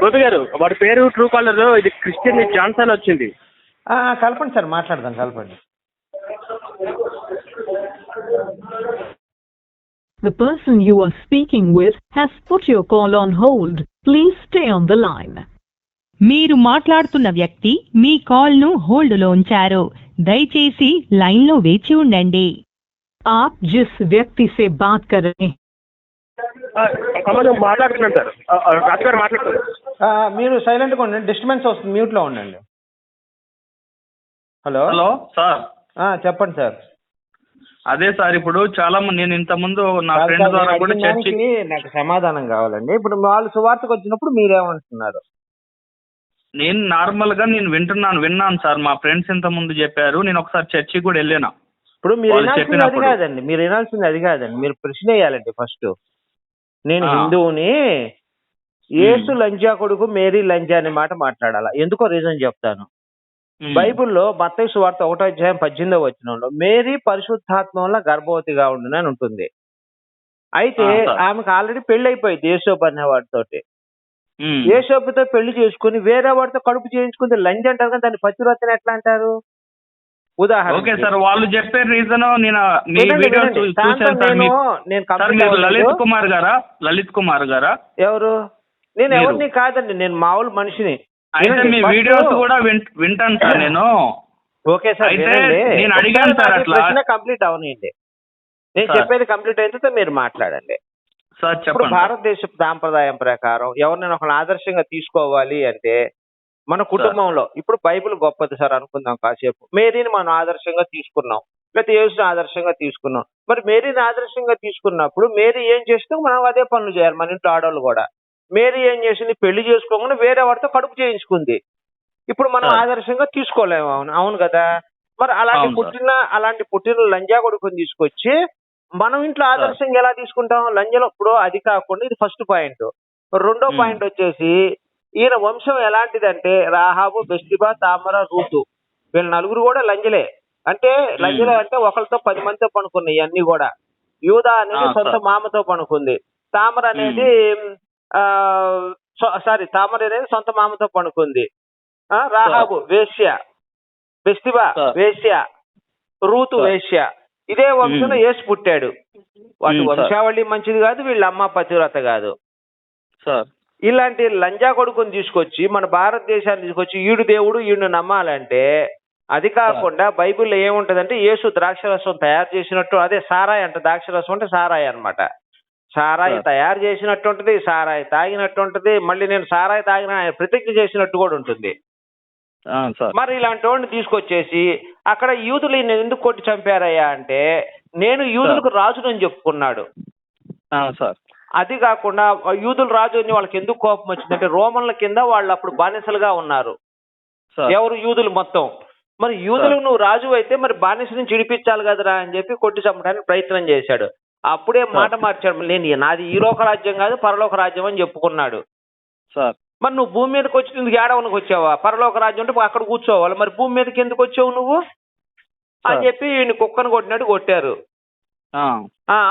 గోపి గారు వాడి పేరు ట్రూ కాలర్ ఇది క్రిస్టియన్ జాన్సన్ వచ్చింది ఆ, కలపండి సార్ మాట్లాడదాం కలపండి The person you are speaking with has put your call on hold. Please stay on the line. మీరు మాట్లాడుతున్న వ్యక్తి మీ కాల్ను హోల్డ్లో ఉంచారు దయచేసి లైన్లో వేచి ఉండండి आप जिस व्यक्ति से बात कर रहे हैं మాట్లాడుతున్నాను సార్. మాట్లాడుతున్నారు మీరు సైలెంట్గా ఉండండి. డిస్టర్బెన్స్ వస్తుంది. మ్యూట్లో ఉండండి. హలో హలో సార్ ఆ, చెప్పండి సార్ అదే సార్ ఇప్పుడు చాలా మంది నేను ఇంత ముందు నా ఫ్రెండ్ ద్వారా కూడా చర్చి నాకు సమాధానం కావాలండి. ఇప్పుడు వాళ్ళు సువార్తకు వచ్చినప్పుడు మీరేమంటున్నారు? నేను నార్మల్గా నేను వింటున్నాను విన్నాను సార్ మా ఫ్రెండ్స్ ఇంత ముందు చెప్పారు. నేను ఒకసారి చర్చికి కూడా వెళ్ళాను. ఇప్పుడు మీరు వినాల్సింది అది చెప్పినప్పుడు. కాదండి. మీరు వినాల్సింది అది కాదండి. మీరు ప్రశ్న వేయాలండి ఫస్ట్. నేను. హిందువుని యేసు లంజా కొడుకు మేరీ లంజా అనే మాట మాట్లాడాలా ఎందుకో రీజన్ చెప్తాను. బైబిల్లో మత్తయి సువార్త ఒకటో అధ్యాయం పద్దెనిమిదో వచనంలో మేరీ పరిశుద్ధాత్మ వల్ల గర్భవతిగా ఉండును అని ఉంటుంది అయితే. ఆమెకు ఆల్రెడీ పెళ్ళి అయిపోయింది యేసోపు అనే వాడితోటి. యేసోపుతో పెళ్ళి చేసుకుని వేరే వాడితో కడుపు చేయించుకుంది లంజ్ అంటారు కానీ దాన్ని పతివ్రతని ఎట్లా అంటారు ఉదాహరణ ఓకే సార్ వాళ్ళు చెప్పే రీజన్ నేను మీ వీడియో చూశాను సార్ నేను సార్ మీరు. లలిత్ కుమార్ గారా లలిత్ కుమార్ గారా ఎవరు నేను. ఎవరిని కాదండి నేను మామూలు మనిషిని అయితే మీ వీడియోస్ కూడా వింటాను సార్ నేను ఓకే సార్ అయితే. నేను అడిగాను సార్ అట్లా. కంప్లీట్ అవనియండి నేను. చెప్పేది కంప్లీట్ అయితే మీరు మాట్లాడండి సార్ చెప్పండి. భారతదేశ సాంప్రదాయం ప్రకారం ఎవరినైనా ఒకరిని ఆదర్శంగా తీసుకోవాలి అంటే మన కుటుంబంలో. ఇప్పుడు బైబిల్ గొప్పది సార్ అనుకుందాం కాసేపు. మేరీని మనం ఆదర్శంగా తీసుకున్నాం. లేకపోతే యేసుని ఆదర్శంగా తీసుకున్నాం. మరి మేరీని ఆదర్శంగా తీసుకున్నప్పుడు మేరీ ఏం చేస్తే మనం అదే పనులు చేయాలి మన ఇంట్లో ఆడవాళ్ళు కూడా. మేరీ ఏం చేసింది? పెళ్ళి చేసుకోకుండా వేరే వాడితో కడుపు చేయించుకుంది. ఇప్పుడు మనం. ఆదర్శంగా తీసుకోలేము. అవును అవును కదా. మరి అలాంటి. పుట్టిన అలాంటి పుట్టిన లంజా కొడుకుని తీసుకొచ్చి మనం ఇంట్లో ఆదర్శంగా ఎలా తీసుకుంటాం? లంజలో ఇప్పుడు అది కాకుండా ఇది ఫస్ట్ పాయింట్ రెండో. పాయింట్ వచ్చేసి ఈయన వంశం ఎలాంటిదంటే రాహాబు బెస్టిబా తామర రూతు. వీళ్ళ నలుగురు కూడా లంజలే. అంటే లంజలే అంటే ఒకరితో పది మందితో పనుకున్నాయి ఇవన్నీ కూడా. యూదా అనేది సొంత. మామతో పనుకుంది. తామర అనేది ఆ సారీ తామర అనేది సొంత మామతో పనుకుంది. ఆ, రాహాబు వేశ్య. బెస్టిబా సార్. వేశ్య. రూతు. వేశ్య. ఇదే వంశంలో. యేసు పుట్టాడు. వాటి. వంశావళి మంచిది కాదు వీళ్ళ అమ్మ పతివ్రత కాదు. సార్ ఇలాంటి లంజా కొడుకుని తీసుకొచ్చి మన భారతదేశాన్ని తీసుకొచ్చి ఈడు దేవుడు ఈడు నమ్మాలంటే అది కాకుండా బైబిల్లో ఏముంటదంటే యేసు ద్రాక్షరసం తయారు చేసినట్టు అదే సారాయి అంట. ద్రాక్షరసం అంటే సారాయి అన్నమాట. సారాయి సార్. తయారు చేసినట్టు ఉంటది సారాయి తాగినట్టు ఉంటది మళ్ళీ నేను సారాయి తాగిన ఆయన ప్రతిజ్ఞ చేసినట్టు కూడా ఉంటుంది. మరి ఇలాంటి వాడిని తీసుకొచ్చేసి అక్కడ యూదులు ఎందుకు కొట్టి చంపారయ్యా అంటే నేను యూదులకు రాజునని చెప్పుకున్నాడు. సార్. అది కాకుండా యూదులు రాజు అని వాళ్ళకి ఎందుకు కోపం వచ్చిందంటే రోమన్ల కింద వాళ్ళు అప్పుడు బానిసలుగా ఉన్నారు. ఎవరు? యూదులు మొత్తం. మరి యూదులకు నువ్వు రాజు అయితే మరి బానిస నుంచి విడిపించాలి కదరా అని చెప్పి కొట్టి చంపడానికి ప్రయత్నం చేశాడు. అప్పుడే మాట మార్చాడు. నేను నాది ఈ లోక రాజ్యం కాదు పరలోక రాజ్యం అని చెప్పుకున్నాడు. సార్. మరి నువ్వు భూమి మీదకి వచ్చి ఎందుకు ఏడవనికి వచ్చావా? పరలోక రాజ్యం అంటే అక్కడ కూర్చోవాలి. మరి భూమి మీదకి ఎందుకు వచ్చావు నువ్వు? అని. చెప్పి ఈయన కుక్కను కొట్టినట్టు కొట్టారు.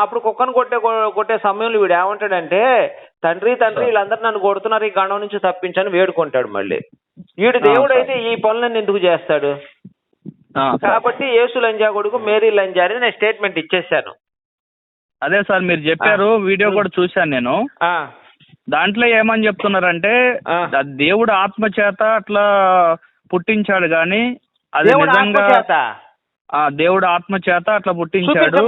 అప్పుడు కుక్కను కొట్టే కొట్టే సమయంలో వీడు ఏమంటాడంటే తండ్రి తండ్రి. వీళ్ళందరూ నన్ను కొడుతున్నారు ఈ గణం నుంచి తప్పించని వేడుకుంటాడు మళ్ళీ. వీడు దేవుడు. అయితే ఈ పనులన్నీ ఎందుకు చేస్తాడు. కాబట్టి యేసు లంజా కొడుకు మేరీ లంజా అని నేను స్టేట్మెంట్ ఇచ్చేసాను. అదే సార్ మీరు చెప్పారు వీడియో కూడా చూశాను నేను. ఆ, దాంట్లో ఏమని చెప్తున్నారంటే దేవుడు ఆత్మ చేత అట్లా పుట్టించాడు గాని అది నిజంగా ఆ దేవుడు ఆత్మ చేత అట్లా పుట్టించాడు.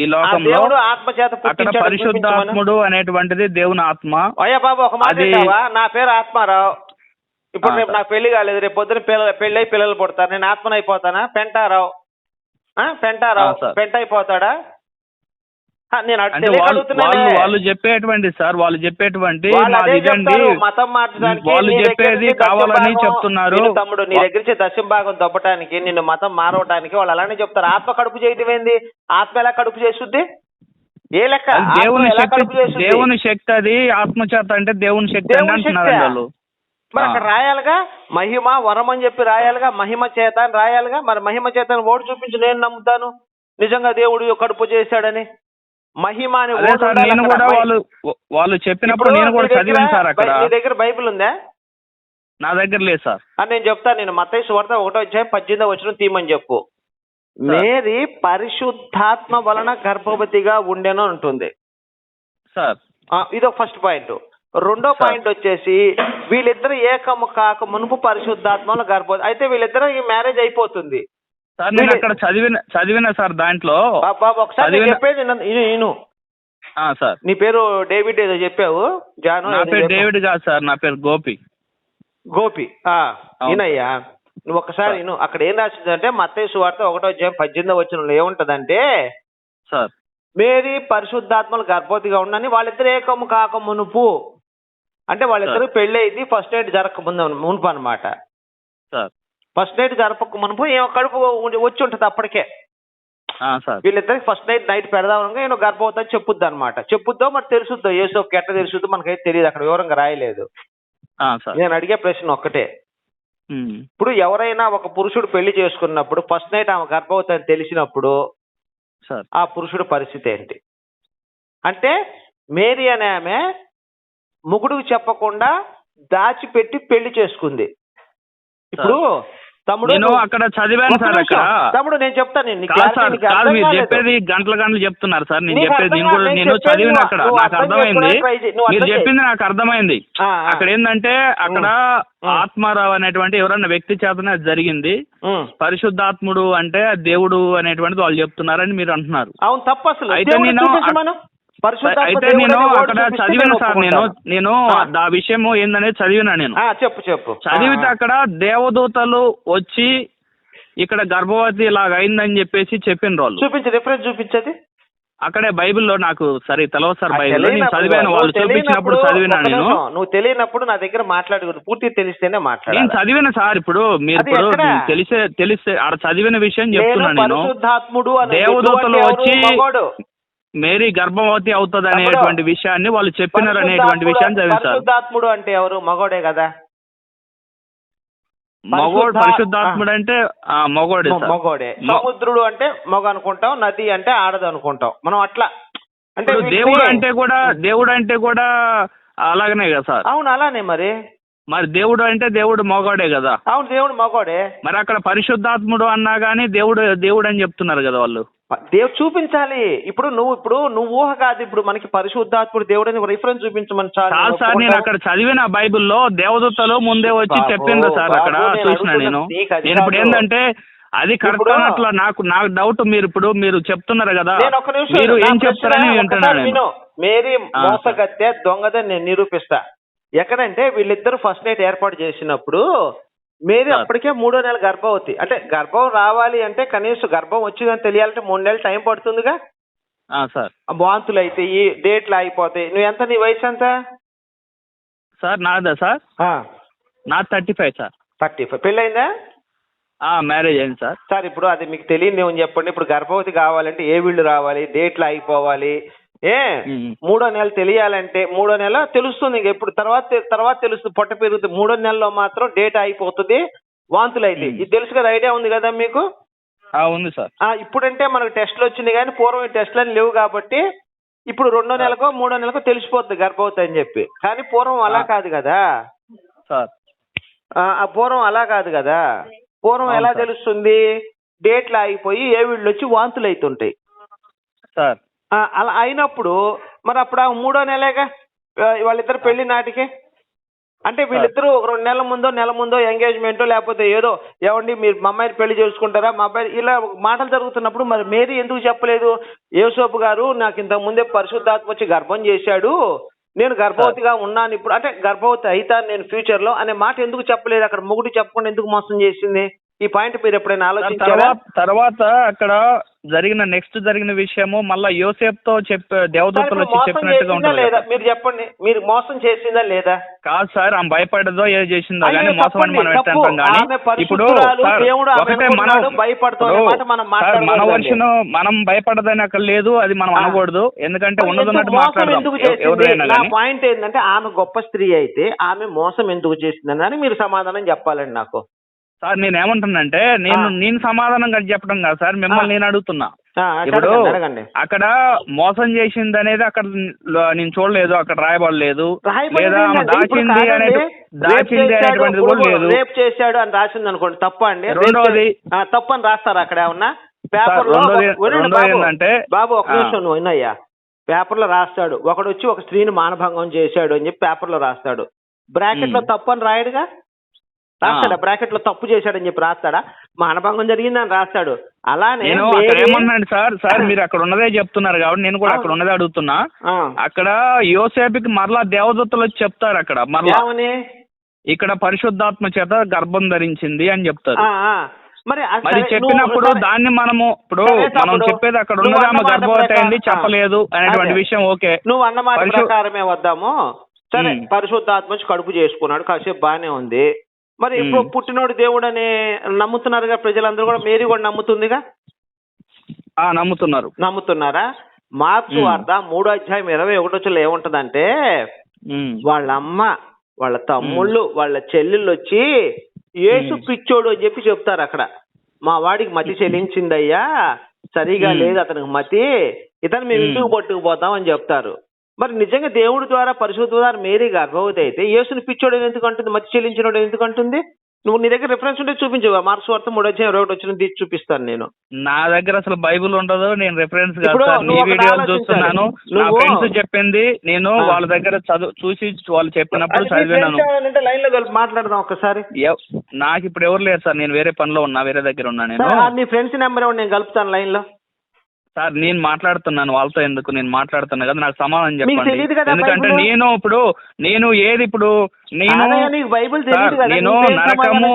ఈ లోకంలో దేవుడు ఆత్మచేత అక్కడ చూపించమను. పరిశుద్ధాత్ముడు అనేటువంటిది దేవుని ఆత్మ అయ్యా బాబు ఒక మాట? నా పేరు ఆత్మారావు ఇప్పుడు రేపు. నాకు పెళ్ళి కాలేదు రేపు పొద్దున పిల్ల పెళ్ళై పిల్లలు పుడతారు నేను ఆత్మను అయిపోతానా పెంటారావు పెంటారావు. పెంట అయిపోతాడా నేను వాళ్ళు చెప్పేటువంటి సార్ వాళ్ళు చెప్పేటువంటి వాళ్ళు మతం మార్చడానికి చెప్పేది కావాలని చెప్తున్నారు. తమ్ముడు నీ దగ్గర నుంచి దశం భాగం దొబ్బటానికి నిన్ను మతం మారవటానికి వాళ్ళు అలానే చెప్తారు. ఆత్మ కడుపు చేయటం ఏంది? ఆత్మ ఎలా కడుపు చేసుద్ది ఏ లెక్క? దేవుని శక్తి? దేవుని శక్తి అది ఆత్మ చేత అంటే దేవుని శక్తి అని శక్తే. వాళ్ళు మరి. అక్కడ రాయాలిగా? మహిమ వరం అని చెప్పి రాయాలిగా? మహిమ చేత అని రాయాలిగా? మరి మహిమ చేత ఓటు చూపించి నేను నమ్ముతాను. నిజంగా దేవుడు కడుపు చేశాడని. మహిమ అని నేను. కూడా వాళ్ళు వాళ్ళు చెప్పినప్పుడు నేను కూడా చదివాను సార్ అక్కడ. నీ దగ్గర బైబిల్ ఉందా? నా దగ్గర లేదు సార్. అని నేను చెప్తాను నేను మత్తయి సువార్త ఒకటో అధ్యాయం పద్దెనిమిదో వచ్చిన తీయమని చెప్పు. మేరీ పరిశుద్ధాత్మ వలన గర్భవతిగా ఉండెను అంటుంది. సార్. ఇదో ఫస్ట్ పాయింట్. రెండో. పాయింట్ వచ్చేసి వీళ్ళిద్దరు ఏకము కాక మునుపు పరిశుద్ధాత్మలో గర్భవతి అయితే వీళ్ళిద్దరు ఈ మ్యారేజ్ అయిపోతుంది. సార్ నేను అక్కడ చదివిన చదివిన సార్ దాంట్లో బాబు ఒకసారి నేను చెప్పేది సార్. నీ పేరు డేవిడ్ ఏదో చెప్పావు. జాను నా పేరు. డేవిడ్ కాదు సార్ నా పేరు గోపి. గోపి. వినయ్యా నువ్వు ఒకసారి విను అక్కడ ఏం రాసిందంటే మత్తయి సువార్త ఒకటో అధ్యాయం పద్దెనిమిదో వచ్చిన ఏముంటదంటే సార్. మేరీ పరిశుద్ధాత్మలు గర్భవతిగా ఉండని వాళ్ళిద్దరు ఏకము కాక మునుపు. అంటే వాళ్ళిద్దరు పెళ్ళి అయింది ఫస్ట్ నైట్ జరగక ముందు మునుపు అనమాట సార్. ఫస్ట్ నైట్ జరపక మునుపు ఏమో కడుపు వచ్చి ఉంటుంది అప్పటికే. వీళ్ళిద్దరికి ఫస్ట్ నైట్ నైట్ పెడదాం నేను గర్భవతి అని చెప్పుద్ది అనమాట చెప్పుద్దో మరి తెలుసుద్దో ఏసోకి ఎట్లా తెలుసుద్దో మనకైతే తెలియదు అక్కడ వివరంగా రాయలేదు. నేను అడిగే ప్రశ్న ఒక్కటే. ఇప్పుడు ఎవరైనా ఒక పురుషుడు పెళ్ళి చేసుకున్నప్పుడు ఫస్ట్ నైట్ ఆమె గర్భవతి అని తెలిసినప్పుడు ఆ పురుషుడు పరిస్థితి ఏంటి? అంటే మేరీ అనే ఆమె ముగుడుకు చెప్పకుండా దాచిపెట్టి పెళ్ళి చేసుకుంది. ఇప్పుడు తమ్ముడు నేను అక్కడ చదివాను సార్. అక్కడ తమ్ముడు నేను చెప్తాను కాదు సార్ కాదు మీరు. చెప్పేది గంటల గంటలు చెప్తున్నారు సార్ నేను చెప్పేది నేను కూడా నేను చదివిన అక్కడ నాకు అర్థం అర్థమైంది మీరు. చెప్పింది నాకు అర్థమైంది. అక్కడ ఏంటంటే అక్కడ. ఆత్మారావు అనేటువంటి ఎవరన్నా వ్యక్తి చేతనే అది జరిగింది. పరిశుద్ధాత్ముడు అంటే దేవుడు అనేటువంటిది వాళ్ళు చెప్తున్నారని మీరు అంటున్నారు అవును తప్పు అసలు అయితే నేను అయితే నేను అక్కడ చదివిన నేను సార్ నేను. నేను ఆ. విషయం ఏందనేది చదివిన నేను. చెప్పు చెప్పు. చదివితే అక్కడ దేవదూతలు వచ్చి ఇక్కడ గర్భవతి ఇలాగ అయిందని చెప్పేసి చెప్పిన వాళ్ళు. చూపించు రిఫరెన్స్ చూపించది. అక్కడే బైబిల్లో నాకు సరే తెలవదు సార్ బైబిల్ నేను చదివాను వాళ్ళు చూపించినప్పుడు చదివినా నేను. నువ్వు తెలియనప్పుడు నా దగ్గర మాట్లాడకూడదు. పూర్తి తెలిస్తేనే నేను మాట్లాడాలి చదివిన సార్ ఇప్పుడు మీరు ఇప్పుడు? తెలిసే తెలిసే ఆడ చదివిన విషయం నేను చెప్తున్నా నేను దేవదూతలు వచ్చి. మేరీ గర్భవతి అవుతుంది అనేటువంటి విషయాన్ని వాళ్ళు చెప్పినారు అనేటువంటి విషయాన్ని చదివాను సార్ పరిశుద్ధాత్ముడు అంటే ఎవరు? మగోడే కదా. మగోడు పరిశుద్ధ- పరిశుద్ధాత్ముడు అంటే ఆ, మగోడే మగోడే. సముద్రుడు అంటే మగ అనుకుంటాం నది అంటే ఆడదు అనుకుంటాం. మనం అట్లా. అంటే దేవుడు అంటే కూడా దేవుడు అంటే కూడా అలాగనే కదా సార్. అవును అలానే మరి. మరి దేవుడు అంటే దేవుడు మగోడే కదా. అవును దేవుడు మగోడే. మరి అక్కడ పరిశుద్ధాత్ముడు అన్నా కానీ దేవుడు దేవుడు అని చెప్తున్నారు కదా వాళ్ళు. దేవుడు చూపించాలి. ఇప్పుడు నువ్వు ఇప్పుడు నువ్వు ఊహ కాదు. ఇప్పుడు మనకి పరిశుద్ధాత్ముడు దేవుడు రిఫరెన్స్ చూపించమని చాలు. సార్ నేను అక్కడ చదివిన బైబిల్లో దేవదూతలు ముందే వచ్చి చెప్పిండ్రు సార్ అక్కడ. చూసిన నేను. ఇప్పుడు. ఏంటంటే అది కరెక్ట్ అన్నట్లు నాకు నాకు డౌట్ మీరు ఇప్పుడు మీరు చెప్తున్నారు కదా. నేను ఒక నిమిషం మీరు ఏం చెప్తారని వింటున్నాను మేరీ. మోసగత్తె దొంగదని నేను నిరూపిస్తా. ఎక్కడంటే వీళ్ళిద్దరు ఫస్ట్ నైట్ ఏర్పాటు చేసినప్పుడు మేరీ. అప్పటికే మూడో నెల గర్భవతి అంటే గర్భం రావాలి అంటే కనీసం గర్భం వచ్చిందని తెలియాలంటే మూడు నెలలు టైం పడుతుందిగా? సార్. వాంతులు అయితే ఈ డేట్లు అయిపోతాయి నువ్వు ఎంత నీ వయసు ఎంత? సార్ నాదా సార్? నా thirty five sir. Thirty five. పెళ్ళైందా? మ్యారేజ్ అయింది సార్. సార్ ఇప్పుడు అది మీకు తెలియదు ఏమని చెప్పండి. ఇప్పుడు గర్భవతి కావాలంటే ఏ వీళ్ళు రావాలి? డేట్లు అయిపోవాలి ఏ. మూడో నెల తెలియాలంటే మూడో నెల తెలుస్తుంది ఇంక. ఇప్పుడు తర్వాత తర్వాత తెలుస్తుంది. పొట్ట పెరుగుతుంది. మూడో నెలలో మాత్రం డేట్ అయిపోతుంది. వాంతులు అయితే. ఇది తెలుసు కదా ఐడియా ఉంది కదా మీకు? ఆ, ఉంది సార్. ఇప్పుడంటే మనకు టెస్ట్లు వచ్చినాయి కానీ పూర్వం టెస్ట్లు అని లేవు కాబట్టి ఇప్పుడు రెండో నెలకో మూడో నెలకో తెలిసిపోతుంది గర్భవతి అని చెప్పి. కానీ పూర్వం అలా. కాదు కదా? సార్. ఆ పూర్వం అలా కాదు కదా? పూర్వం ఎలా. తెలుస్తుంది? డేట్లు ఆగిపోయి ఏ వీళ్ళు వచ్చి వాంతులు అవుతుంటాయి సార్. అలా అయినప్పుడు మరి అప్పుడు ఆ మూడో నెలేగా వాళ్ళిద్దరు పెళ్ళి నాటికి? అంటే వీళ్ళిద్దరూ ఒక రెండు నెలల ముందో నెల ముందో ఎంగేజ్మెంట్ లేకపోతే ఏదో ఏమండి మీరు మా అమ్మాయిని పెళ్ళి చేసుకుంటారా? మా అబ్బాయి ఇలా మాటలు జరుగుతున్నప్పుడు మరి మేరీ ఎందుకు చెప్పలేదు? యేసోపు గారు నాకు ఇంతకు ముందే పరిశుద్ధాత్మ వచ్చి గర్భం చేశాడు. నేను గర్భవతిగా ఉన్నాను ఇప్పుడు. అంటే గర్భవతి అవుతాను నేను ఫ్యూచర్లో అనే మాట ఎందుకు చెప్పలేదు? అక్కడ మొగుడు చెప్పకుండా ఎందుకు మోసం చేసింది? ఈ పాయింట్ మీరు ఎప్పుడైనా ఆలోచించారా? తర్వాత అక్కడ జరిగిన నెక్స్ట్ జరిగిన విషయము మళ్ళా యోసేపు తో చెప్ప దేవదూతలు వచ్చి చెప్పినట్టుగా ఉంటుంది లేదా. మీరు చెప్పండి. మీరు మోసం చేసిందా లేదా? కాదు సార్ ఆమె భయపడదో ఏ చేసిందో కానీ మోసం అని మనం. అంటాం కానీ ఇప్పుడు ఒకటే మనం మనం సార్, మన మాట్లాడకూడదండి. వర్షన్ మనం భయపడదని అక్కడ లేదు అది మనం. అనకూడదు. ఎందుకంటే ఉన్నదన్నట్టు మాట్లాడదాం. నా పాయింట్ ఏంటంటే ఆమె గొప్ప స్త్రీ అయితే ఆమె మోసం ఎందుకు చేసిందని మీరు సమాధానం చెప్పాలండి నాకు. సార్ నేను ఏమంటున్నానంటే నేను. నేను సమాధానం కలిసి చెప్పడం కాదు సార్ మిమ్మల్ని. నేను అడుగుతున్నా. ఇప్పుడు అక్కడ మోసం చేసింది అనేది అక్కడ నేను చూడలేదు అక్కడ రాయబడలేదు. లేదా దాచింది అనేది దాచింది చేశాడు, అనేటువంటిది కూడా లేదు. రేప్ చేశాడు అని రాసింది అనుకోండి తప్ప అండి? రెండోది- తప్పు అని రాస్తారా అక్కడ ఏమన్నా? పేపర్. ఏంటంటే, బాబు ఒక. నిమిషం నువ్వు పేపర్లో రాస్తాడు. ఒకడు వచ్చి ఒక స్త్రీని మానభంగం చేశాడు అని చెప్పి పేపర్లో రాస్తాడు. బ్రాకెట్లో మ్. తప్పు అని రాయడుగా? రాస్తాడా? బ్రాకెట్లో తప్పు చేశాడని చెప్పి రాస్తాడా? మానభంగం జరిగిందని రాస్తాడు. అలానే నేను అక్కడ ఏమన్నాను సార్? సార్ మీరు అక్కడ ఉన్నదే చెప్తున్నారు కాబట్టి నేను కూడా అక్కడ ఉన్నదే అడుగుతున్నా. అక్కడ యోసేపుకి మరలా దేవదత్తులు వచ్చి చెప్తారు అక్కడ మరలా. ఇక్కడ పరిశుద్ధాత్మ చేత గర్భం ధరించింది అని చెప్తారు. మరి మరి చెప్పినప్పుడు దాన్ని మనము ఇప్పుడు మనం. చెప్పేది అక్కడ ఉన్నది ఆమె గర్భవతి అయింది చెప్పలేదు అనేటువంటి. విషయం ఓకే. నువ్వు అన్నమాట ప్రకారమే వద్దాము. సరే. పరిశుద్ధాత్మ కడుపు చేసుకున్నాడు కాసేపు బాగానే ఉంది. మరి ఇప్పుడు మ్. పుట్టినోడు దేవుడు అని నమ్ముతున్నారుగా ప్రజలందరూ కూడా మేరీ కూడా నమ్ముతుందిగా ఆ నమ్ముతున్నారు నమ్ముతున్నారా మార్క్స్. వార్త మూడో అధ్యాయం ఇరవై ఒకటో ఏముంటదంటే. వాళ్ళ అమ్మ వాళ్ళ తమ్ముళ్ళు వాళ్ళ చెల్లెళ్ళు వచ్చి యేసు మ్. పిచ్చోడు అని చెప్పి చెప్తారు అక్కడ మా వాడికి మతి చెల్లించిందయ్యా సరిగా. లేదు అతనికి మతి ఇతను మేము. ఇంటికి పట్టుకుపోతాం అని చెప్తారు మరి నిజంగా దేవుడి ద్వారా పరిశుద్ధ ద్వారా మేరీ గర్భవతి అయితే యేసుని పిచ్చోడు ఎందుకు అంటుంది? మతి చెల్లించినోడు ఎందుకు అంటుంది? నువ్వు నీ దగ్గర రిఫరెన్స్ ఉంటే చూపించు. మార్క్స్ వార్త మూడో అధ్యాయం ఇరవై ఒకటి వచ్చిన తీసి చూపిస్తాను నేను. నా దగ్గర అసలు బైబిల్ ఉండదు. నేను రిఫరెన్స్ వీడియోలు. చూస్తున్నాను. నా నువ్వు- ఫ్రెండ్స్ చెప్పింది నేను. వాళ్ళ దగ్గర చదువు చూసి వాళ్ళు చెప్పినప్పుడు చదివినాను. లైన్లో కలిపి. మాట్లాడదాం ఒక్కసారి. ఎవ్- నాకు ఇప్పుడు ఎవరు లేరు సార్? నేను వేరే పనిలో ఉన్నా వేరే దగ్గర ఉన్నా నేను. నీ ఫ్రెండ్స్ నెంబర్ నేను కలుపుతాను లైన్లో. సార్ నేను మాట్లాడుతున్నాను వాళ్ళతో ఎందుకు నేను మాట్లాడుతున్నా కదా నాకు సమాధానం చెప్పండి ఎందుకంటే? నేను ఇప్పుడు నేను ఏది ఇప్పుడు నేను బైబిల్ కదా నేను నరకము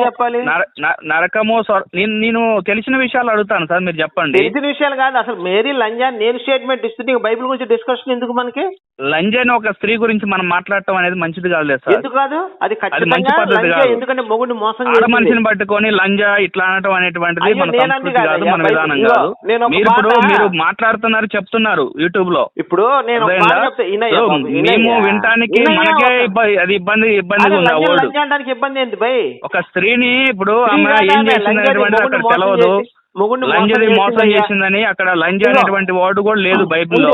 నరకము నేను నేను తెలిసిన విషయాలు అడుగుతాను సార్ మీరు చెప్పండి. తెలిసిన విషయాలు కాదు అసలు మేరీ లంజా నేను స్టేట్మెంట్ ఇస్తుంది బైబిల్ గురించి డిస్కషన్ ఎందుకు మనకి? లంజన్ ఒక స్త్రీ గురించి మనం మాట్లాడటం అనేది మంచిది కాదులే సార్. ఎందుకు కాదు? అది ఖచ్చితంగా కాదు. ఎందుకంటే మొగుడిని మోసం ఆడ. మనిషిని పట్టుకొని లంజా ఇట్లా అనటం అనేటువంటిది మన సంస్కృతి కాదు, కాదు మన విధానం కాదు. మీరు ఇప్పుడు మీరు మాట్లాడుతున్నారు చెప్తున్నారు యూట్యూబ్లో ఇప్పుడు నేను. మేము వినటానికి మనకే అది ఇబ్బంది ఇబ్బందిగా అదే ఉంది ఆ లంజా వర్డ్ లంజా అనడానికి ఇబ్బంది ఏంటి భయ్ ఒక స్త్రీని ఇప్పుడు ఆమె ఏం ఆమె చేసింది లంజాని అనేటువంటిది మొగుడిని అక్కడ తెలవదు. లంజది మోసం. చేసిందని అక్కడ లంజ. అనేటువంటి వర్డ్ కూడా లేదు బైబిల్లో.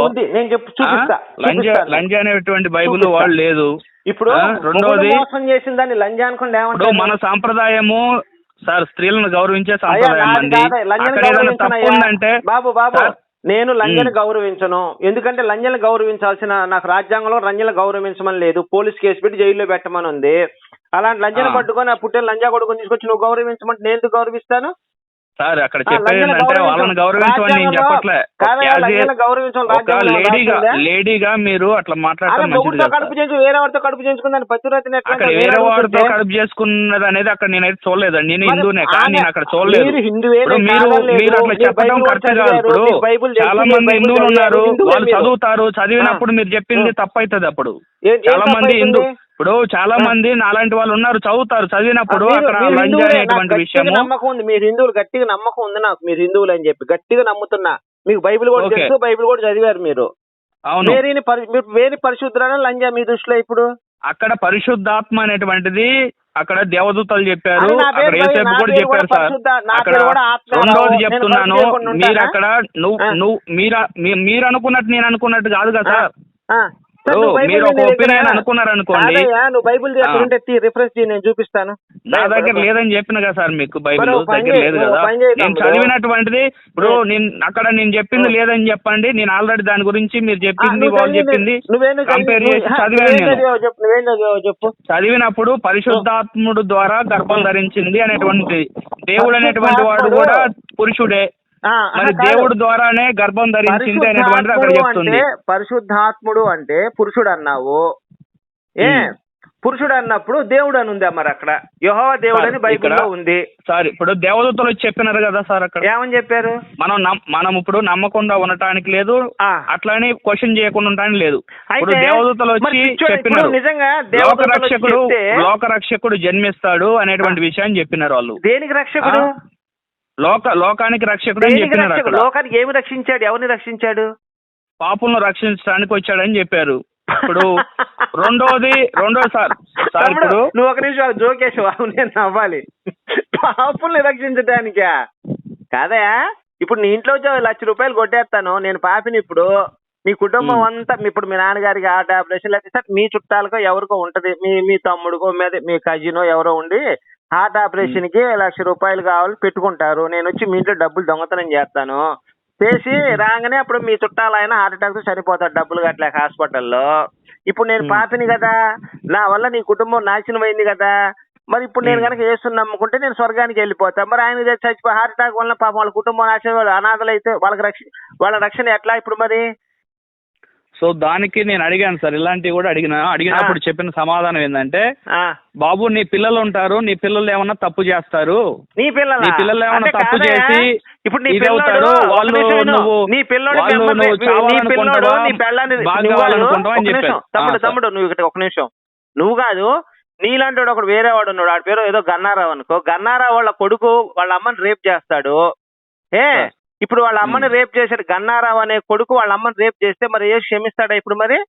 లంజ. లంజ అనేటువంటి బైబిల్. వర్డ్ లేదు. ఇప్పుడు మొగుడు మోసం చేసిందని లంజా ఏమంటారు మన సాంప్రదాయము సార్ స్త్రీలను గౌరవించే సాంప్రదాయం అండి. తప్పు. ఉందంటే బాబు బాబు. నేను లంజని. గౌరవించను ఎందుకంటే లంజని గౌరవించాల్సిన నాకు రాజ్యాంగంలో లంజని గౌరవించమని లేదు పోలీస్ కేసు పెట్టి జైల్లో పెట్టమని ఉంది అలాంటి లంజని. పట్టుకొని ఆ పుట్టిన లంజా కొడుకుని తీసుకొచ్చి నువ్వు గౌరవించమంటే నేను ఎందుకు గౌరవిస్తాను సార్ అక్కడ ఆ, చెప్పేది లంజని ఏంటంటే గౌరవించం. వాళ్ళని గౌరవించమని నేను చెప్పట్లే గౌరవించడం ఒక లేడీగా. లేడీగా మీరు అట్లా మాట్లాడటం మంచిది మొగుడుతో కాదు కడుపు సార్. చేసి వేరే వాడితో కడుపు చేసుకుందని పతివ్రతని ఎట్లా అక్కడ? వేరే వాడితో? కడుపు చేసుకున్నది అనేది అక్కడ నేనైతే చూడలేదండి నేను హిందూనే కానీ నేను అక్కడ చూడలేదు మీరు మీరు అట్లా చెప్పడం కరెక్ట్ కాదు ఇప్పుడు చాలా మంది హిందువులు ఉన్నారు వాళ్ళు. చదువుతారు చదివినప్పుడు. మీరు చెప్పింది. తప్పైతుంది అప్పుడు చాలా మంది హిందూ? ఇప్పుడు చాలా. మంది నాలాంటి వాళ్ళు ఉన్నారు చదువుతారు చదివినప్పుడు అక్కడ లంజ అనేటువంటి విషయము. నమ్మకం ఉంది మీరు హిందువులు గట్టిగా నమ్మకం ఉంది నాకు మీరు హిందువులు అని చెప్పి గట్టిగా నమ్ముతున్నా. మీకు బైబిల్ కూడా. తెలుసు బైబిల్ కూడా చదివారు మీరు. అవును. వేరే పరిశుద్ధురాలు లంజా మీ దృష్టిలో ఇప్పుడు? అక్కడ పరిశుద్ధాత్మ అనేటువంటిది అక్కడ దేవదూతలు చెప్పారు అక్కడ ఏసేపు కూడా పేరు కూడా చెప్పారు సార్ అక్కడ రెండోది నేను చెప్తున్నాను మీరు? అక్కడ నువ్వు. నువ్వు మీరు మీరు అనుకున్నట్టు నేను అనుకున్నట్టు కాదు కదా సార్. మీరు ఒక దగ్గర- ఒపీనియన్ అనుకున్నారనుకోండి. కాదయ్యా, నువ్వు బైబిల్. ఉంటే రిఫరెన్స్ నేను చూపిస్తాను నా దగ్గర లేదని చెప్పిన కదా సార్ మీకు బైబిల్ దగ్గర లేదు కదా నేను. చదివినటువంటిది ఇప్పుడు. నేను అక్కడ నేను చెప్పింది. లేదని చెప్పండి నేను ఆల్రెడీ దాని గురించి మీరు చెప్పింది వాళ్ళు చెప్పింది కంపేర్ చేసి చదివాను చెప్పు చదివినప్పుడు పరిశుద్ధాత్ముడు ద్వారా గర్భం ధరించింది అనేటువంటి దేవుడు అనేటువంటి వాడు కూడా పురుషుడే. దేవుడు ద్వారానే గర్భం ధరించింది అనేటువంటిది అక్కడ పరిశుద్ధాత్ముడు చెప్తుంది. అంటే పరిశుద్ధాత్ముడు అంటే పురుషుడు అన్నావు ఏ. పురుషుడు అన్నప్పుడు దేవుడు అని ఉందా మరి అక్కడ? యహోవ దేవుడు అని బైబిల్లో ఉంది. సార్ ఇప్పుడు దేవదూతలు వచ్చి చెప్పినారు కదా సార్ అక్కడ. ఏమని చెప్పారు? మనం మనం ఇప్పుడు నమ్మకుండా ఉండటానికి లేదు. అట్లానే క్వశ్చన్ చేయకుండా ఉండటానికి లేదు. ఇప్పుడు దేవదూతలు వచ్చి చెప్పినారు నిజంగా లోక రక్షకుడు లోక రక్షకుడు జన్మిస్తాడు అనేటువంటి విషయాన్ని చెప్పినారు వాళ్ళు. దేనికి రక్షకుడు? లోక లోకానికి రక్షకుడు అని అక్కడ. లోకానికి ఏమి రక్షించాడు? ఎవరిని రక్షించాడు? పాపులను రక్షించడానికి వచ్చాడని చెప్పారు. ఇప్పుడు రెండోది రెండో సార్ ఇప్పుడు నువ్వు ఒక నిమిషం అవును నేను నవ్వాలి. పాపుల్ని రక్షించడానికా కాదయా ఇప్పుడు నీ ఇంట్లో లక్ష రూపాయలు కొట్టేస్తాను. నేను పాపిని ఇప్పుడు. మీ కుటుంబం. అంతా ఇప్పుడు మీ నాన్నగారికి హార్ట్ ఆపరేషన్ లేకపోతే మీ చుట్టాలకో ఎవరికో ఉంటది. మీ మీ తమ్ముడికో మీద మీ కజినో ఎవరో ఉండి హార్ట్ ఆపరేషన్కి లక్ష రూపాయలు కావాలి పెట్టుకుంటారు. నేను వచ్చి మీ ఇంట్లో డబ్బులు దొంగతనం చేస్తాను. చేసి రాగానే అప్పుడు మీ చుట్టాలు ఆయన హార్ట్ అటాక్తో చనిపోతాడు డబ్బులు కట్టలేక హాస్పిటల్లో. ఇప్పుడు నేను. పాపిని కదా. నా వల్ల నీ కుటుంబం నాశనం అయింది కదా. మరి ఇప్పుడు నేను. కనుక యేసుని నమ్ముకుంటే నేను స్వర్గానికి వెళ్ళిపోతా. మరి ఆయన చచ్చిపోయి హార్ట్ అటాక్ వల్ల పాపం వాళ్ళ కుటుంబం నాశనం వాళ్ళు అనాథలు అయితే వాళ్ళకి రక్ష వాళ్ళ రక్షణ ఎట్లా ఇప్పుడు మరి? సో దానికి నేను అడిగాను సార్ ఇలాంటివి కూడా అడిగిన అడిగినప్పుడు చెప్పిన సమాధానం ఏంటంటే బాబు నీ పిల్లలు ఉంటారు నీ పిల్లలు ఏమన్నా తప్పు చేస్తారు? నీ పిల్లల? నీ పిల్లలు ఏమైనా తప్పు చేసి ఇప్పుడు నీ ఒక వాళ్ళు. నువ్వు నీ పిల్లోడు నువ్వు నీ పిల్లోడు నీ పెళ్ళాన్ని అని. తమ్ముడు. తమ్ముడు నువ్వు ఇక్కడ ఒక నిమిషం. నువ్వు కాదు నీలాంటి వాడు ఒకడు వేరే వాడు ఉన్నాడు. వాడి పేరు ఏదో గన్నారావు అనుకో. గన్నారావు వాళ్ళ కొడుకు వాళ్ళ అమ్మని రేప్ చేస్తాడు. ఏ. ఇప్పుడు వాళ్ళ అమ్మని రేప్ చేశాడు. గన్నారావు అనే కొడుకు వాళ్ళ అమ్మని రేప్ చేస్తే మరి ఏ క్షమిస్తాడా ఇప్పుడు మరి?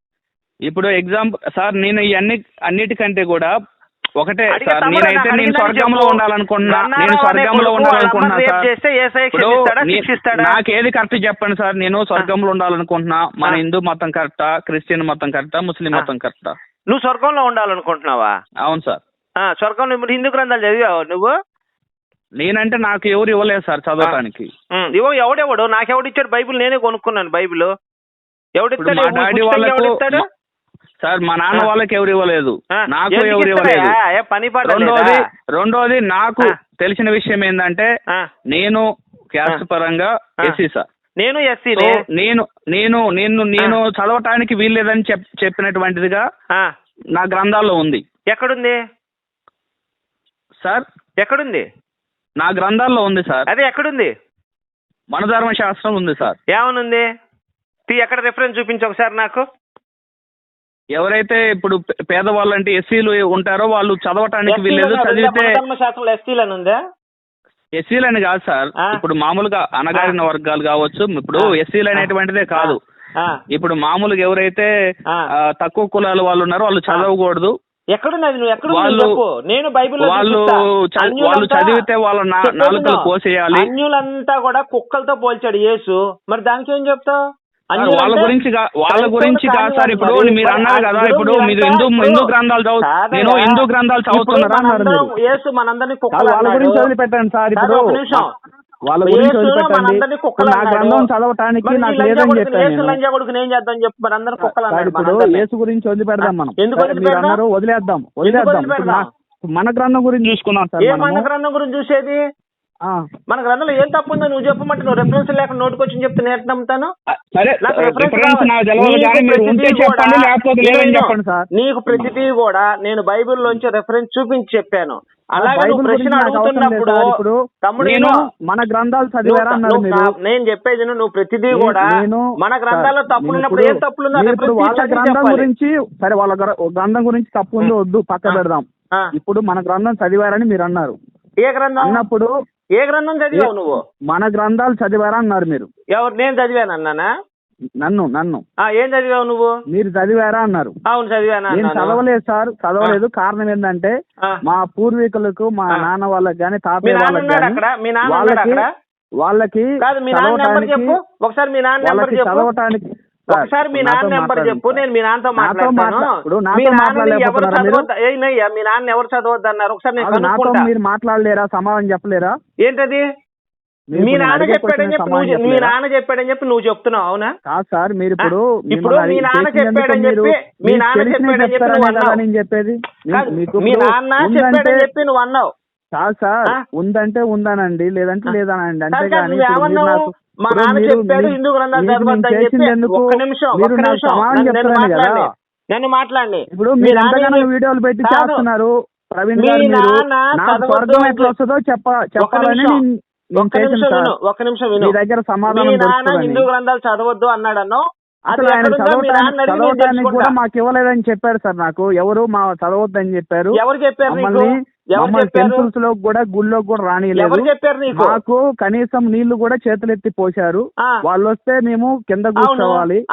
ఇప్పుడు ఎగ్జాంపుల్ సార్ నేను ఇవన్నీ అన్నిటికంటే కూడా ఒకటే సార్ నేనైతే నేను స్వర్గంలో చెప్పు. ఉండాలనుకుంటున్నా. నేను స్వర్గంలో కొడుకు వాళ్ళ ఉండాలనుకుంటున్నా అమ్మని రేప్ సార్. చేస్తే ఏసఐ ఇప్పుడు క్షమిస్తాడా నీ- శిక్షిస్తాడా? నాకేది కరెక్ట్ చెప్పండి సార్. నేను స్వర్గంలో ఉండాలనుకుంటున్నా. మన. హిందూ మతం కరెక్టా క్రిస్టియన్ మతం కరెక్టా ముస్లిం. మతం కరెక్టా? నువ్వు స్వర్గంలో ఉండాలనుకుంటున్నావా? అవును సార్. ఇప్పుడు హిందూ గ్రంథాలు చదివావు నువ్వు? నేనంటే నాకు ఎవరు ఇవ్వలేదు సార్ చదవటానికి. ఉమ్, ఇవ్వ ఎవడెవడు? నాకెవడు ఇచ్చాడు బైబిల్? నేనే కొనుక్కున్నాను బైబిల్. ఎవడిస్తాడు? మా డాడీ వాళ్ళకు సార్ మా నాన్న. వాళ్ళకి ఎవరు ఇవ్వలేదు. నాకు ఎవరు? ఇవ్వలేదు. రెండోది? రెండోది నాకు. తెలిసిన విషయం ఏంటంటే నేను క్యాస్ట్. పరంగా. SC sir. నేను సో ఎస్సీనే నేను నేను నేను నేను చదవటానికి వీల్లేదని చెప్ చెప్పినటువంటిదిగా నా గ్రంథాల్లో ఉంది. ఎక్కడుంది? సార్? ఎక్కడుంది? నా గ్రంథాల్లో ఉంది సార్. అదే ఎక్కడుంది? మనధర్మ శాస్త్రం ఉంది సార్. ఏమనుంది? తీ ఎక్కడ రిఫరెన్స్ చూపించు ఒకసారి నాకు. ఎవరైతే ఇప్పుడు పేదవాళ్ళు అంటే ఎస్సీలు ఉంటారో వాళ్ళు చదవటానికి వీల్లేదు చదివితే ధర్మశాస్త్రంలో ఎస్టీలని ఉందా? ఎస్సీలని కాదు సార్. ఇప్పుడు మామూలుగా అణగారిన వర్గాలు కావచ్చు ఇప్పుడు. ఎస్సీలు అనేటువంటిదే కాదు. ఇప్పుడు మామూలుగా ఎవరైతే తక్కువ కులాల వాళ్ళు ఉన్నారో వాళ్ళు చదవకూడదు. ఎక్కడుంది అది నువ్వు ఎక్కడ వాళ్ళు- చెప్పు నేను బైబిల్లో వాళ్ళు వాళ్ళు అన్యులంతా- చదివితే వాళ్ళ నాలుకలు. కోసేయాలి అన్యులంతా కూడా కుక్కలతో పోల్చాడు యేసు మరి దానికి ఏం చెప్తావు వాళ్ళ గురించి వాళ్ళ గురించి కాదు సార్ ఇప్పుడు మరి. అన్నారు కదా ఇప్పుడు మీరు హిందూ హిందూ గ్రంథాలు చదువు. నేను హిందూ గ్రంథాలు చదువుతున్నారా అన్నారు యేసు మనందరినీ కుక్కలు వాళ్ళ. గురించి వదిలిపెట్టండి సార్ ఇప్పుడు ఒక నిమిషం. వాళ్ళ గురించి వదిలిపెట్టండి నా. గ్రంథం చదవటానికి నాకు లేదని చెప్పాను ఏం చేద్దాం చెప్పు మరి అందరం కుక్కలు ఇప్పుడు. యేసు గురించి వదిలిపెడదాం మనం మీరు? అన్నారు వదిలేద్దాం వదిలేద్దాం మన గ్రంథం గురించి చూసుకుందాం సార్ మన. గ్రంథం గురించి చూసేది మన గ్రంథంలో ఏం తప్పు ఉందో నువ్వు చెప్పమంటే నువ్వు రెఫరెన్స్ లేకుండా నోటుకొచ్చి చెప్తే నేను నమ్ముతాను? సరే నాకు ప్రతిదీ చెప్పండి కూడా- లేకపోతే నేను- లేదని చెప్పండి సార్. నీకు ప్రతిదీ కూడా నేను బైబిల్లోంచి రెఫరెన్స్ చూపించి చెప్పాను. అలాగే నువ్వు ప్రశ్న అడుగుతున్నప్పుడు తమ్ముడు. మన గ్రంథాలు చదివారా నేను చెప్పేది నువ్వు ప్రతిదీ కూడా మన గ్రంథాల్లో తప్పులు నేను ఉన్నప్పుడు ఏం తప్పులు వాళ్ళ గ్రంథం. గురించి సరే వాళ్ళ గ్ర- గ్రంథం గురించి తప్పు ఉందో వద్దు పక్క. పెడదాం. ఇప్పుడు మన గ్రంథం చదివారని మీరు అన్నారు. ఏ గ్రంథం? అన్నప్పుడు ఏ గ్రంథం చదివావు నువ్వు? మన గ్రంథాలు చదివారా అన్నారు మీరు. ఎవరు? నేను చదివాను అన్నానా? నన్ను నన్ను. ఆ, ఏం చదివావు నువ్వు? మీరు చదివారా అన్నారు. అవును చదివాను నేను. చదవలేదు సార్ చదవలేదు. కారణం ఏంటంటే. మా పూర్వీకులకు మా. నాన్న వాళ్ళకి గాని తాతయ్య వాళ్ళకి వాళ్ళకి అక్కడ? వాళ్ళకి నాన్న చదవటానికి చెప్పు. ఒకసారి మీ నాన్న నెంబర్ వాళ్ళకి చెప్పు. చదవటానికి సార్, ఒకసారి మీ నాన్న నెంబర్ చెప్పు. నేను మీ నాన్నతో నాతో మాట్లాడతాను. మీ నాన్నని ఎవరు మాట్లాడలేకపోతున్నారా మీరు? చదవద్దు? ఏనయ్యా మీ నాన్న ఎవరు చదవద్దు అన్నారు ఒకసారి నేను కనుక్కుంటా. మీరు మాట్లాడలేరా? సమాధానం చెప్పలేరా? ఏంటది? మీ నాన్న చెప్పాడని చెప్పి నువ్వు మీ? నాన్న చెప్పాడని చెప్పి నువ్వు చెప్తున్నావు అవునా? కాదు సార్ మీరు ఇప్పుడు ఇప్పుడు మీ నాన్న చెప్పాడని చెప్పి మీ నాన్న చెప్పాడని చెప్పి నువ్వు అన్నావు. నేను చెప్పేది? మీ- నాన్న చెప్పాడని చెప్పి నువ్వు అన్నావు. కాదు సార్? ఉందంటే ఉందనండి లేదంటే లేదనండి. అంతేగాని మా నాన్న చెప్పాడు నేను చెప్పి చేసిందెందుకు? ఒక్క నిమిషం ఒక్క నిమిషం సమాధానం నన్ను- నన్ను చెప్తారని కదా మాట్లాడండి నన్ను మాట్లాడండి ఇప్పుడు మీరు నాన్న ఎంతగానో వీడియోలు పెట్టి. చేస్తున్నారు ప్రవీణ్ గారు మీరు నాన్న చదవద్దు స్వర్గం అని ఎట్లా వస్తుందో చెప్ప చెప్పాలని. నేను- నేను ఒక్క నిమిషం విను ఒక్క నిమిషం విను మీ దగ్గర సమాధానం నాన్న. హిందూ గ్రంథాలు చదవద్దు అన్నాడన్నో అది అసలు ఆయన నాన్న చదవటానికి నేను చదవటానికి కూడా. మాకు ఇవ్వలేదని చెప్పారు సార్ నాకు ఎవరు మా చదవద్దని చెప్పారు ఎవరు చెప్పారు మమ్మల్ని టెంపుల్స్లో కూడా గుళ్ళో కూడా రానియలేదు. ఎవరు చెప్పారు నీకు? మాకు కనీసం నీళ్ళు కూడా చేతులెత్తి పోశారు. వాళ్ళు వస్తే మేము కింద కూర్చోవాలి.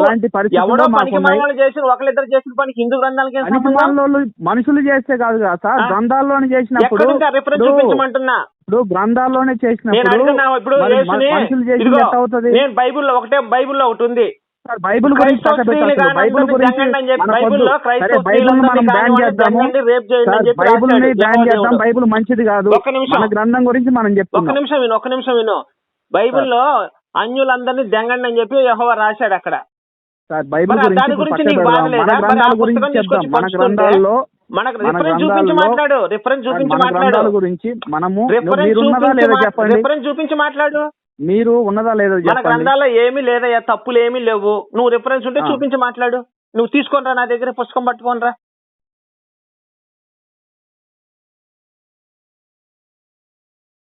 అలాంటి మనుషులు చేస్తే కాదు కదా సార్. గ్రంథాల్లోనే చేసినప్పుడు ఇప్పుడు- గ్రంథాల్లోనే చేసినప్పుడు మనుషులు ఎట్ట అవుతుంది? నేను బైబిల్లో ఒకటే బైబిల్లో ఒకటి ఉంది. బైబిల్ గురించి బైబిల్ గురించి బైబిల్ మనం బ్యాన్ చేద్దాము. బైబిల్. బ్యాన్ చేద్దాం. బైబిల్ మంచిది కాదు. మన గ్రంథం గురించి మనం ఒక్క చెప్తున్నాం. నిమిషం విను ఒక్క నిమిషం విను. బైబిల్లో అన్యులందరినీ దెంగండి అని చెప్పి యెహోవా రాశాడు అక్కడ. సార్ బైబిల్ గురించి. లేదా? మన గ్రంథాల గురించి గ్రంథాల్లో మనకు రిఫరెన్స్ చూపించి మాట్లాడు. రిఫరెన్స్ చూపించి మాట్లాడు. గురించి మనము లేదా చెప్పండి? రిఫరెన్స్ చూపించి మాట్లాడు. మీరు ఉన్నదా లేదా మన గ్రంథాల్లో ఏమీ లేదయ్యా తప్పులు ఏమీ లేవు. నువ్వు రిఫరెన్స్ ఉంటే. చూపించి మాట్లాడు. నువ్వు తీసుకొని రా నా దగ్గర పుస్తకం పట్టుకొని రా.